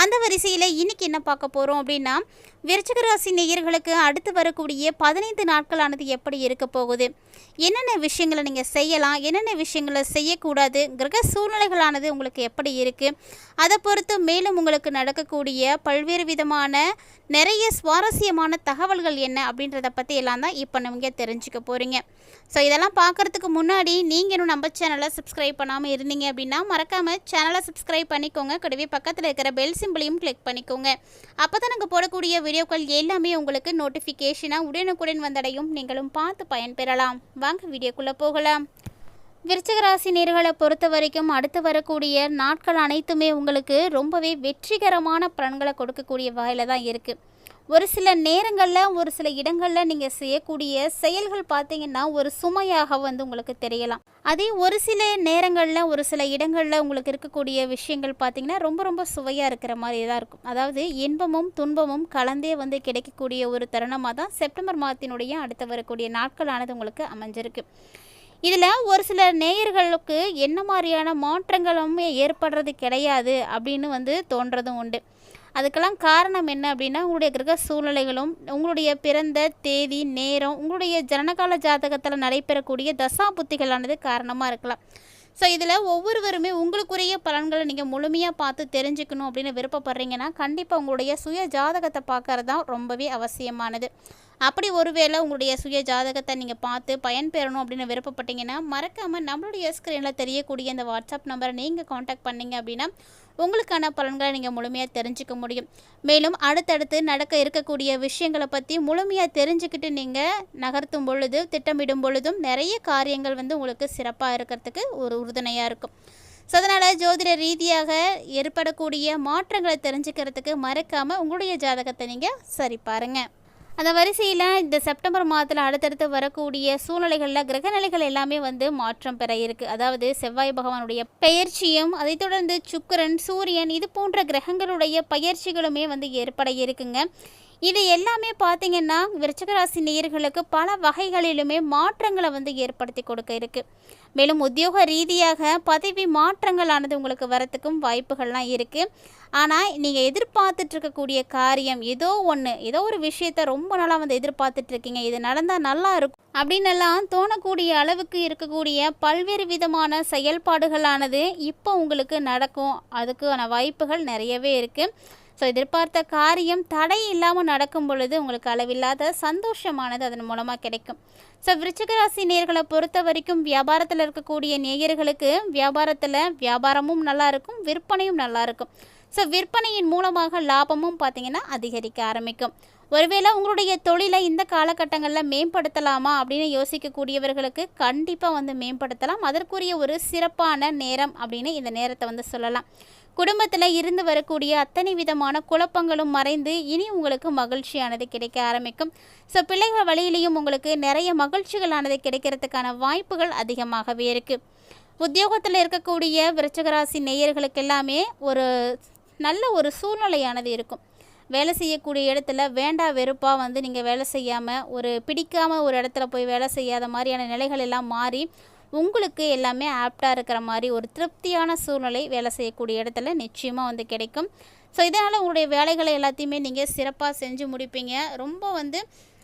அந்த வரிசையில் இன்றைக்கி என்ன பார்க்க போகிறோம் அப்படின்னா விருச்சிக ராசி நேயர்களுக்கு அடுத்து வரக்கூடிய பதினைந்து நாட்களானது எப்படி இருக்க போகுது? என்னென்ன விஷயங்களை நீங்கள் செய்யலாம்? என்னென்ன விஷயங்களை செய்யக்கூடாது? கிரக சூழ்நிலைகளானது உங்களுக்கு எப்படி இருக்குது அதை பொறுத்து மேலும் உங்களுக்கு நடக்கக்கூடிய பல்வேறு விதமான நிறைய சுவாரஸ்யமான தகவல்கள் என்ன அப்படின்றத பற்றி எல்லாம் தான் இப்போ நீங்கள் தெரிஞ்சுக்க போகிறீங்க ஸோ இதெல்லாம் பார்க்குறதுக்கு முன்னாடி நீங்கள் இன்னும் நம்ம சேனலை சப்ஸ்கிரைப் பண்ணாமல் இருந்தீங்க அப்படின்னா மறக்காமல் சேனலை சப்ஸ்கிரைப் பண்ணிக்கோங்க. கூடவே பக்கத்தில் இருக்கிற பெல்ஸ் சிம்பிளையும் கிளிக் பண்ணிக்கோங்க. அப்போ தான் நாங்கள் போடக்கூடிய வீடியோக்கள் எல்லாமே உங்களுக்கு நோட்டிஃபிகேஷனாக உடனுக்குடன் வந்தடையும். நீங்களும் பார்த்து பயன்பெறலாம். வாங்க வீடியோக்குள்ளே போகலாம். விருச்சகராசி நேர்களை பொறுத்த வரைக்கும் அடுத்து வரக்கூடிய நாட்கள் அனைத்துமே உங்களுக்கு ரொம்பவே வெற்றிகரமான பலன்களை கொடுக்கக்கூடிய வகையில் தான் இருக்குது ஒரு சில நேரங்களில் ஒரு சில இடங்களில் நீங்கள் செய்யக்கூடிய செயல்கள் பார்த்தீங்கன்னா ஒரு சுமையாக வந்து உங்களுக்கு தெரியலாம். அதே ஒரு சில நேரங்களில் ஒரு சில இடங்களில் உங்களுக்கு இருக்கக்கூடிய விஷயங்கள் பார்த்தீங்கன்னா ரொம்ப ரொம்ப சுவையாக இருக்கிற மாதிரி தான் இருக்கும். அதாவது இன்பமும் துன்பமும் கலந்தே வந்து கிடைக்கக்கூடிய ஒரு தருணமாக தான் செப்டம்பர் மாதத்தினுடைய அடுத்து வரக்கூடிய நாட்களானது உங்களுக்கு அமைஞ்சிருக்கு. இதில் ஒரு சில நேயர்களுக்கு என்ன மாதிரியான மாற்றங்களும் ஏற்படுறது கிடையாது அப்படின்னு வந்து தோன்றதும் உண்டு. அதுக்கெல்லாம் காரணம் என்ன அப்படின்னா உங்களுடைய கிரக சூழ்நிலைகளும் உங்களுடைய பிறந்த தேதி நேரம் உங்களுடைய ஜனனகால ஜாதகத்தில் நடைபெறக்கூடிய தசா புத்திகளானது காரணமாக இருக்கலாம். ஸோ இதில் ஒவ்வொருவருமே உங்களுக்குரிய பலன்களை நீங்கள் முழுமையாக பார்த்து தெரிஞ்சுக்கணும் அப்படின்னு விருப்பப்படுறீங்கன்னா கண்டிப்பாக உங்களுடைய சுய ஜாதகத்தை பார்க்கறது தான் ரொம்பவே அவசியமானது. அப்படி ஒருவேளை உங்களுடைய சுய ஜாதகத்தை நீங்கள் பார்த்து பயன்பெறணும் அப்படின்னு விருப்பப்பட்டீங்கன்னா மறக்காமல் நம்மளுடைய ஸ்க்ரீனில் தெரியக்கூடிய இந்த வாட்ஸ்அப் நம்பரை நீங்கள் காண்டாக்ட் பண்ணீங்க அப்படின்னா உங்களுக்கான பலன்களை நீங்கள் முழுமையாக தெரிஞ்சுக்க முடியும். மேலும் அடுத்தடுத்து நடக்க இருக்கக்கூடிய விஷயங்களை பற்றி முழுமையாக தெரிஞ்சுக்கிட்டு நீங்கள் நகர்த்தும் பொழுது திட்டமிடும் பொழுதும் நிறைய காரியங்கள் வந்து உங்களுக்கு சிறப்பாக இருக்கிறதுக்கு ஒரு உறுதுணையாக இருக்கும். ஸோ அதனால் ஜோதிட ரீதியாக ஏற்படக்கூடிய மாற்றங்களை தெரிஞ்சுக்கிறதுக்கு மறக்காமல் உங்களுடைய ஜாதகத்தை நீங்கள் சரி பாருங்கள் அந்த வரிசையில் இந்த செப்டம்பர் மாதத்தில் அடுத்தடுத்து வரக்கூடிய சூழ்நிலைகளில் கிரகநிலைகள் எல்லாமே வந்து மாற்றம் பெற இருக்குது அதாவது செவ்வாய் பகவானுடைய பெயர்ச்சியும் அதைத் தொடர்ந்து சுக்கரன் சூரியன் இது போன்ற கிரகங்களுடைய பயிற்சிகளுமே வந்து ஏற்பட இருக்குங்க. இது எல்லாமே பார்த்தீங்கன்னா விருச்சகராசி நேயர்களுக்கு பல வகைகளிலுமே மாற்றங்களை வந்து ஏற்படுத்தி கொடுக்க இருக்கு. மேலும் உத்தியோக ரீதியாக பதவி மாற்றங்களானது உங்களுக்கு வரத்துக்கும் வாய்ப்புகள்லாம் இருக்குது ஆனால் நீங்கள் எதிர்பார்த்துட்ருக்கக்கூடிய காரியம் ஏதோ ஒன்று ஏதோ ஒரு விஷயத்த ரொம்ப நாளாக வந்து எதிர்பார்த்துட்ருக்கீங்க இது நடந்தால் நல்லா இருக்கும் அப்படின்னெல்லாம் தோணக்கூடிய அளவுக்கு இருக்கக்கூடிய பல்வேறு விதமான செயல்பாடுகளானது இப்போ உங்களுக்கு நடக்கும். அதுக்கான வாய்ப்புகள் நிறையவே இருக்குது ஸோ எதிர்பார்த்த காரியம் தடை இல்லாமல் நடக்கும் பொழுது உங்களுக்கு அளவில்லாத சந்தோஷமானது அதன் மூலமாக கிடைக்கும். ஸோ விருச்சிகராசி நேர்களை பொறுத்த வரைக்கும் வியாபாரத்தில் இருக்கக்கூடிய நேயர்களுக்கு வியாபாரத்தில் வியாபாரமும் நல்லா இருக்கும் விற்பனையும் நல்லா இருக்கும். ஸோ விற்பனையின் மூலமாக லாபமும் பார்த்தீங்கன்னா அதிகரிக்க ஆரம்பிக்கும். ஒருவேளை உங்களுடைய தொழிலை இந்த காலகட்டங்களில் மேம்படுத்தலாமா அப்படின்னு யோசிக்கக்கூடியவர்களுக்கு கண்டிப்பாக வந்து மேம்படுத்தலாம். அதற்குரிய ஒரு சிறப்பான நேரம் அப்படின்னு இந்த நேரத்தை வந்து சொல்லலாம். குடும்பத்தில் இருந்து வரக்கூடிய அத்தனை விதமான குழப்பங்களும் மறைந்து இனி உங்களுக்கு மகிழ்ச்சியானது கிடைக்க ஆரம்பிக்கும். ஸோ பிள்ளைகள் வழியிலையும் உங்களுக்கு நிறைய மகிழ்ச்சிகளானது கிடைக்கிறதுக்கான வாய்ப்புகள் அதிகமாகவே இருக்குது உத்தியோகத்தில் இருக்கக்கூடிய விருச்சகராசி நேயர்களுக்கு எல்லாமே ஒரு நல்ல ஒரு சூழ்நிலையானது இருக்கும். வேலை செய்யக்கூடிய இடத்துல வேண்டா வெறுப்பாக வந்து நீங்கள் வேலை செய்யாமல் ஒரு பிடிக்காமல் ஒரு இடத்துல போய் வேலை செய்யாத மாதிரியான நிலைகள் எல்லாம் மாறி உங்களுக்கு எல்லாமே ஆப்டாக இருக்கிற மாதிரி ஒரு திருப்தியான சூழ்நிலை வேலை செய்யக்கூடிய இடத்துல நிச்சயமாக வந்து கிடைக்கும். ஸோ இதனால் உங்களுடைய வேலைகளை எல்லாத்தையுமே நீங்கள் சிறப்பாக செஞ்சு முடிப்பீங்க. ரொம்ப வந்து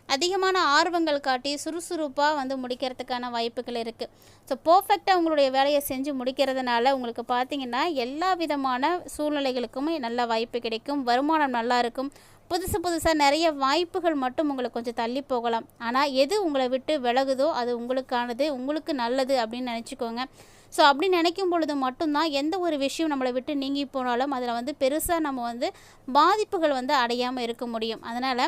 அதிகமான ஆர்வங்கள் காட்டி சுறுசுறுப்பாக வந்து முடிக்கிறதுக்கான வாய்ப்புகள் இருக்குது ஸோ பர்ஃபெக்டாக உங்களுடைய வேலையை செஞ்சு முடிக்கிறதுனால உங்களுக்கு பார்த்தீங்கன்னா எல்லா விதமான சூழ்நிலைகளுக்குமே நல்ல வாய்ப்பு கிடைக்கும். வருமானம் நல்லா இருக்கும். புதுசு புதுசாக நிறைய வாய்ப்புகள் மட்டும் உங்களுக்கு கொஞ்சம் தள்ளி போகலாம். ஆனால் எது உங்களை விட்டு விலகுதோ அது உங்களுக்கானது உங்களுக்கு நல்லது அப்படின்னு நினச்சிக்கோங்க. ஸோ அப்படி நினைக்கும் பொழுது மட்டும்தான் எந்த ஒரு விஷயம் நம்மளை விட்டு நீங்கி போனாலும் அதில் வந்து பெருசாக நம்ம வந்து பாதிப்புகள் வந்து அடையாமல் இருக்க முடியும். அதனால்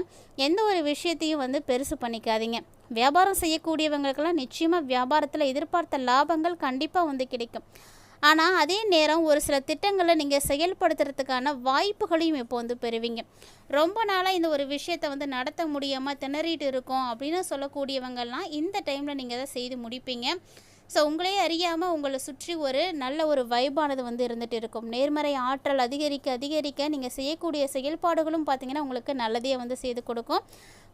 எந்த ஒரு விஷயத்தையும் வந்து பெருசு பண்ணிக்காதீங்க. வியாபாரம் செய்யக்கூடியவங்களுக்கெல்லாம் நிச்சயமாக வியாபாரத்தில் எதிர்பார்த்த லாபங்கள் கண்டிப்பாக வந்து கிடைக்கும். ஆனால் அதே நேரம் ஒரு சில திட்டங்களை நீங்கள் செயல்படுத்துறதுக்கான வாய்ப்புகளையும் இப்போ வந்து பெறுவீங்க. ரொம்ப நாளாக இந்த ஒரு விஷயத்தை வந்து நடத்த முடியாமல் திணறிட்டு இருக்கோம் அப்படின்னு சொல்லக்கூடியவங்கள்லாம் இந்த டைமில் நீங்கள் அதை செய்து முடிப்பீங்க. ஸோ உங்களே அறியாமல் உங்களை சுற்றி ஒரு நல்ல ஒரு வைபானது வந்து இருந்துகிட்டு இருக்கும். நேர்மறை ஆற்றல் அதிகரிக்க அதிகரிக்க நீங்கள் செய்யக்கூடிய செயல்பாடுகளும் பார்த்திங்கன்னா உங்களுக்கு நல்லதையே வந்து செய்து கொடுக்கும்.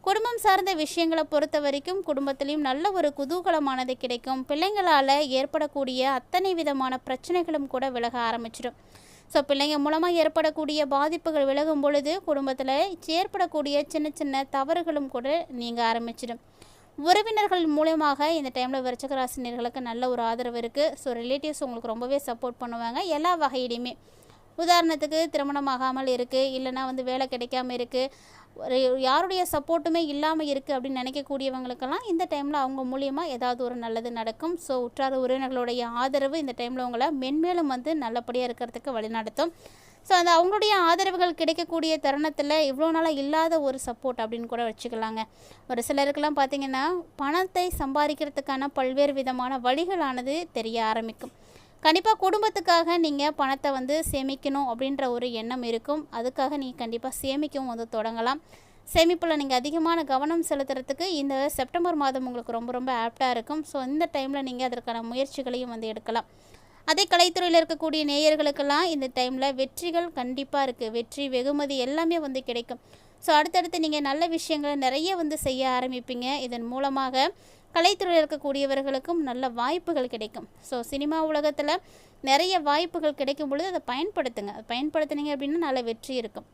குடும்பம் சார்ந்த விஷயங்களை பொறுத்த வரைக்கும் குடும்பத்திலையும் நல்ல ஒரு குதூகலமானது கிடைக்கும். பிள்ளைங்களால் ஏற்படக்கூடிய அத்தனை விதமான பிரச்சனைகளும் கூட விலக ஆரம்பிச்சிடும். ஸோ பிள்ளைங்க மூலமாக ஏற்படக்கூடிய பாதிப்புகள் விலகும் பொழுது குடும்பத்தில் ஏற்படக்கூடிய சின்ன சின்ன தவறுகளும் கூட நீங்கள் ஆரம்பிச்சிடும். உறவினர்கள் மூலயமாக இந்த டைமில் விருச்சகராசினியர்களுக்கு நல்ல ஒரு ஆதரவு இருக்குது ஸோ ரிலேட்டிவ்ஸ் உங்களுக்கு ரொம்பவே சப்போர்ட் பண்ணுவாங்க. எல்லா வகையிலையுமே. உதாரணத்துக்கு திருமணம் ஆகாமல் இருக்குது இல்லைனா வந்து வேலை கிடைக்காம இருக்குது ஒரு யாருடைய சப்போர்ட்டுமே இல்லாமல் இருக்குது அப்படின்னு நினைக்கக்கூடியவங்களுக்கெல்லாம் இந்த டைமில் அவங்க மூலியமாக ஏதாவது ஒரு நல்லது நடக்கும். ஸோ உற்றார் உறவினர்களுடைய ஆதரவு இந்த டைமில் உங்களை மென்மேலும் வந்து நல்லபடியாக இருக்கிறதுக்கு வழிநடத்தும். ஸோ அந்த அவங்களுடைய ஆதரவுகள் கிடைக்கக்கூடிய தருணத்தில் இவ்வளோ நாளாக இல்லாத ஒரு சப்போர்ட் அப்படின்னு கூட வச்சுக்கலாங்க. ஒரு சிலருக்கெல்லாம் பார்த்திங்கன்னா பணத்தை சம்பாதிக்கிறதுக்கான பல்வேறு விதமான வழிகளானது தெரிய ஆரம்பிக்கும். கண்டிப்பாக குடும்பத்துக்காக நீங்கள் பணத்தை வந்து சேமிக்கணும் அப்படின்ற ஒரு எண்ணம் இருக்கும். அதுக்காக நீங்கள் கண்டிப்பாக சேமிக்கவும் வந்து தொடங்கலாம். சேமிப்பில் நீங்கள் அதிகமான கவனம் செலுத்துறதுக்கு இந்த செப்டம்பர் மாதம் உங்களுக்கு ரொம்ப ரொம்ப ஆப்டாக இருக்கும். ஸோ இந்த டைமில் நீங்கள் அதற்கான முயற்சிகளையும் வந்து எடுக்கலாம். அதே கலைத்துறையில் இருக்கக்கூடிய நேயர்களுக்கெல்லாம் இந்த டைமில் வெற்றிகள் கண்டிப்பாக இருக்குது வெற்றி வெகுமதி எல்லாமே வந்து கிடைக்கும். ஸோ அடுத்தடுத்து நீங்கள் நல்ல விஷயங்களை நிறைய வந்து செய்ய ஆரம்பிப்பீங்க. இதன் மூலமாக கலைத்துறையில் இருக்கக்கூடியவர்களுக்கும் நல்ல வாய்ப்புகள் கிடைக்கும். ஸோ சினிமா உலகத்தில் நிறைய வாய்ப்புகள் கிடைக்கும் பொழுது அதை பயன்படுத்துங்க. அதை பயன்படுத்துனீங்க அப்படின்னா நல்ல வெற்றி இருக்கும்.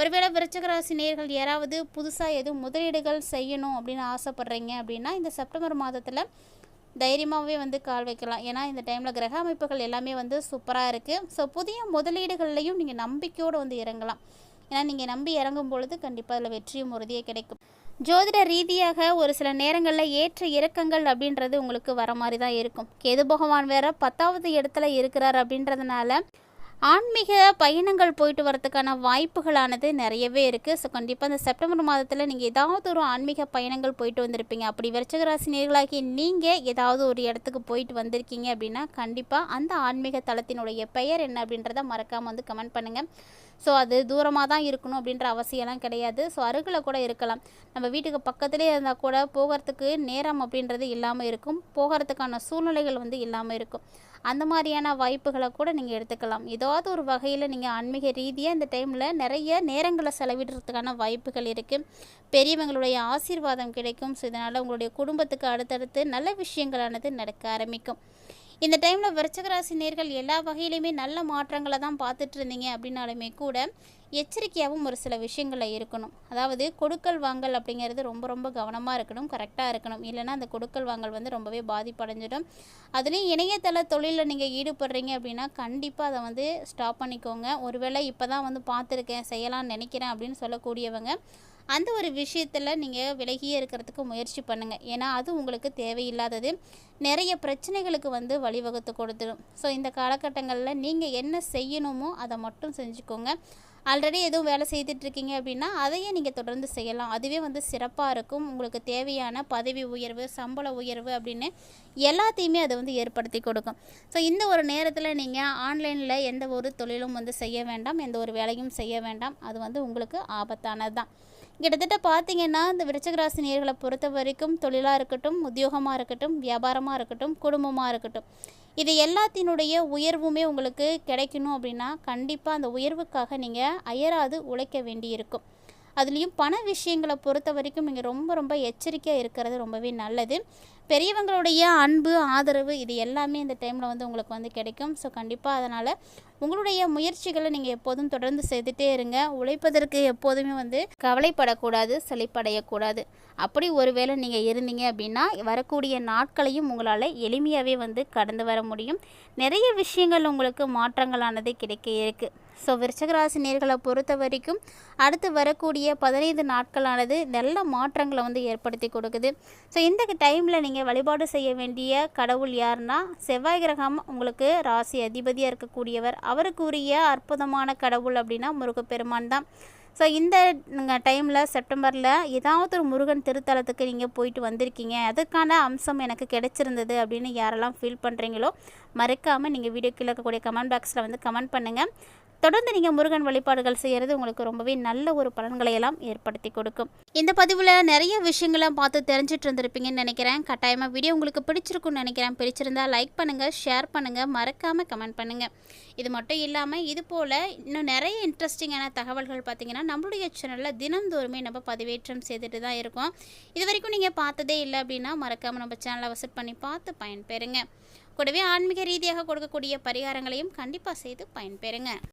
ஒருவேளை விருச்சகராசி நேர்கள் யாராவது புதுசாக எதுவும் முதலீடுகள் செய்யணும் அப்படின்னு ஆசைப்பட்றீங்க அப்படின்னா இந்த செப்டம்பர் மாதத்தில் தைரியமாகவே வந்து கால் வைக்கலாம். ஏன்னா இந்த டைமில் கிரக அமைப்புகள் எல்லாமே வந்து சூப்பராக இருக்குது ஸோ புதிய முதலீடுகள்லையும் நீங்கள் நம்பிக்கையோடு வந்து இறங்கலாம். ஏன்னா நீங்கள் நம்பி இறங்கும் பொழுது கண்டிப்பாக அதில் வெற்றியும் உறுதியே கிடைக்கும். ஜோதிட ரீதியாக ஒரு சில நேரங்களில் ஏற்ற இறக்கங்கள் அப்படின்றது உங்களுக்கு வர மாதிரி தான் இருக்கும். கேது பகவான் வேற பத்தாவது இடத்துல இருக்கிறார் அப்படின்றதுனால ஆன்மீக பயணங்கள் போயிட்டு வரதுக்கான வாய்ப்புகளானது நிறையவே இருக்குது ஸோ கண்டிப்பாக இந்த செப்டம்பர் மாதத்தில் நீங்கள் ஏதாவது ஒரு ஆன்மீக பயணங்கள் போயிட்டு வந்திருப்பீங்க. அப்படி விருச்சகராசி நேர்களாகி நீங்கள் ஏதாவது ஒரு இடத்துக்கு போயிட்டு வந்திருக்கீங்க அப்படின்னா கண்டிப்பாக அந்த ஆன்மீக தளத்தினுடைய பெயர் என்ன அப்படின்றத மறக்காமல் வந்து கமெண்ட் பண்ணுங்கள் ஸோ அது தூரமாக தான் இருக்கணும் அப்படின்ற அவசியம்லாம் கிடையாது. ஸோ அருகில் கூட இருக்கலாம். நம்ம வீட்டுக்கு பக்கத்துலேயே இருந்தால் கூட போகிறதுக்கு நேரம் அப்படின்றது இல்லாமல் இருக்கும். போகிறதுக்கான சூழ்நிலைகள் வந்து இல்லாமல் இருக்கும். அந்த மாதிரியான வாய்ப்புகளை கூட நீங்கள் எடுத்துக்கலாம். ஏதாவது ஒரு வகையில் நீங்கள் ஆன்மீக ரீதியாக இந்த டைமில் நிறைய நேரங்களை செலவிடுறதுக்கான வாய்ப்புகள் இருக்குது பெரியவங்களுடைய ஆசீர்வாதம் கிடைக்கும். ஸோ இதனால் உங்களுடைய குடும்பத்துக்கு அடுத்தடுத்து நல்ல விஷயங்களானது நடக்க ஆரம்பிக்கும். இந்த டைமில் விருச்சகராசி நேர்கள் எல்லா வகையிலையுமே நல்ல மாற்றங்களை தான் பார்த்துட்டு இருந்தீங்க அப்படின்னாலுமே கூட எச்சரிக்கையாகவும் ஒரு சில விஷயங்களில் இருக்கணும். அதாவது கொடுக்கல் வாங்கல் அப்படிங்கிறது ரொம்ப ரொம்ப கவனமாக இருக்கணும் கரெக்டாக இருக்கணும். இல்லைனா அந்த கொடுக்கல் வாங்கல் வந்து ரொம்பவே பாதிப்படைஞ்சிடும். அதுலேயும் இணையதள தொழிலில் நீங்கள் ஈடுபடுறீங்க அப்படின்னா கண்டிப்பாக அதை வந்து ஸ்டாப் பண்ணிக்கோங்க. ஒருவேளை இப்போ தான் வந்து பார்த்துருக்கேன் செய்யலாம்னு நினைக்கிறேன் அப்படின்னு சொல்லக்கூடியவங்க அந்த ஒரு விஷயத்தில் நீங்கள் விலகியே இருக்கிறதுக்கு முயற்சி பண்ணுங்கள் ஏன்னா அது உங்களுக்கு தேவையில்லாதது. நிறைய பிரச்சனைகளுக்கு வந்து வழிவகுத்து கொடுத்துடும் ஸோ இந்த காலகட்டங்களில் நீங்கள் என்ன செய்யணுமோ அதை மட்டும் செஞ்சுக்கோங்க. ஆல்ரெடி எதுவும் வேலை செய்துட்ருக்கீங்க அப்படின்னா அதையே நீங்கள் தொடர்ந்து செய்யலாம். அதுவே வந்து சிறப்பாக இருக்கும். உங்களுக்கு தேவையான பதவி உயர்வு சம்பள உயர்வு அப்படின்னு எல்லாத்தையுமே அதை வந்து ஏற்படுத்தி கொடுக்கும். ஸோ இந்த ஒரு நேரத்தில் நீங்கள் ஆன்லைனில் எந்த ஒரு தொழிலும் வந்து செய்ய வேண்டாம். எந்த ஒரு வேலையும் செய்ய வேண்டாம். அது வந்து உங்களுக்கு ஆபத்தானது தான் கிட்டத்தட்ட பார்த்தீங்கன்னா இந்த விருச்சகராசி நேர்களை பொறுத்த வரைக்கும் தொழிலாக இருக்கட்டும் உத்தியோகமாக இருக்கட்டும் வியாபாரமாக இருக்கட்டும் குடும்பமாக இருக்கட்டும். இது எல்லாத்தினுடைய உயர்வுமே உங்களுக்கு கிடைக்கணும் அப்படின்னா கண்டிப்பாக அந்த உயர்வுக்காக நீங்கள் அயராது உழைக்க வேண்டியிருக்கும். அதுலேயும் பண விஷயங்களை பொறுத்த வரைக்கும் நீங்கள் ரொம்ப ரொம்ப எச்சரிக்கையாக இருக்கிறது ரொம்பவே நல்லது. பெரியவங்களுடைய அன்பு ஆதரவு இது எல்லாமே இந்த டைமில் வந்து உங்களுக்கு வந்து கிடைக்கும். ஸோ கண்டிப்பாக அதனால் உங்களுடைய முயற்சிகளை நீங்கள் எப்போதும் தொடர்ந்து செய்துட்டே இருங்க. உழைப்பதற்கு எப்போதுமே வந்து கவலைப்படக்கூடாது செழிப்படையக்கூடாது. அப்படி ஒருவேளை நீங்கள் இருந்தீங்க அப்படின்னா வரக்கூடிய நாட்களையும் உங்களால் எளிமையாகவே வந்து கடந்து வர முடியும். நிறைய விஷயங்கள் உங்களுக்கு மாற்றங்களானது கிடைக்க இருக்குது ஸோ விருச்சகராசி நேர்களை பொறுத்த வரைக்கும் அடுத்து வரக்கூடிய பதினைந்து நாட்களானது நல்ல மாற்றங்களை வந்து ஏற்படுத்தி கொடுக்குது. ஸோ இந்த டைமில் நீங்கள் வழிபாடு செய்ய வேண்டிய கடவுள் யாருன்னா செவ்வாய் கிரகம் உங்களுக்கு ராசி அதிபதியாக இருக்கக்கூடியவர். அவருக்குரிய அற்புதமான கடவுள் அப்படின்னா முருகப்பெருமான் தான். ஸோ இந்த டைமில் செப்டம்பரில் ஏதாவது ஒரு முருகன் திருத்தலத்துக்கு நீங்கள் போயிட்டு வந்திருக்கீங்க. அதுக்கான அம்சம் எனக்கு கிடைச்சிருந்தது அப்படின்னு யாரெல்லாம் ஃபீல் பண்ணுறீங்களோ மறக்காமல் நீங்கள் வீடியோ கீழே இருக்கக்கூடிய கமெண்ட் பாக்ஸில் வந்து கமெண்ட் பண்ணுங்கள் தொடர்ந்து நீங்கள் முருகன் வழிபாடுகள் செய்கிறது உங்களுக்கு ரொம்பவே நல்ல ஒரு பலன்களை எல்லாம் ஏற்படுத்தி கொடுக்கும். இந்த பதிவில் நிறைய விஷயங்களை பார்த்து தெரிஞ்சிட்டு இருந்திருப்பீங்கன்னு நினைக்கிறேன். கட்டாயமாக வீடியோ உங்களுக்கு பிடிச்சிருக்கும்னு நினைக்கிறேன். பிடிச்சிருந்தா லைக் பண்ணுங்கள் ஷேர் பண்ணுங்கள் மறக்காமல் கமெண்ட் பண்ணுங்கள் இது மட்டும் இல்லாமல் இது போல் இன்னும் நிறைய இன்ட்ரெஸ்டிங்கான தகவல்கள் பார்த்தீங்கன்னா நம்மளுடைய சேனலில் தினந்தோறுமே நம்ம பதிவேற்றம் செய்துட்டு தான் இருக்கோம். இது வரைக்கும் நீங்கள் பார்த்ததே இல்லை அப்படின்னா மறக்காமல் நம்ம சேனலை விசிட் பண்ணி பார்த்து பயன்பெறுங்க. கூடவே ஆன்மீக ரீதியாக கொடுக்கக்கூடிய பரிகாரங்களையும் கண்டிப்பாக செய்து பயன்பெறுங்க.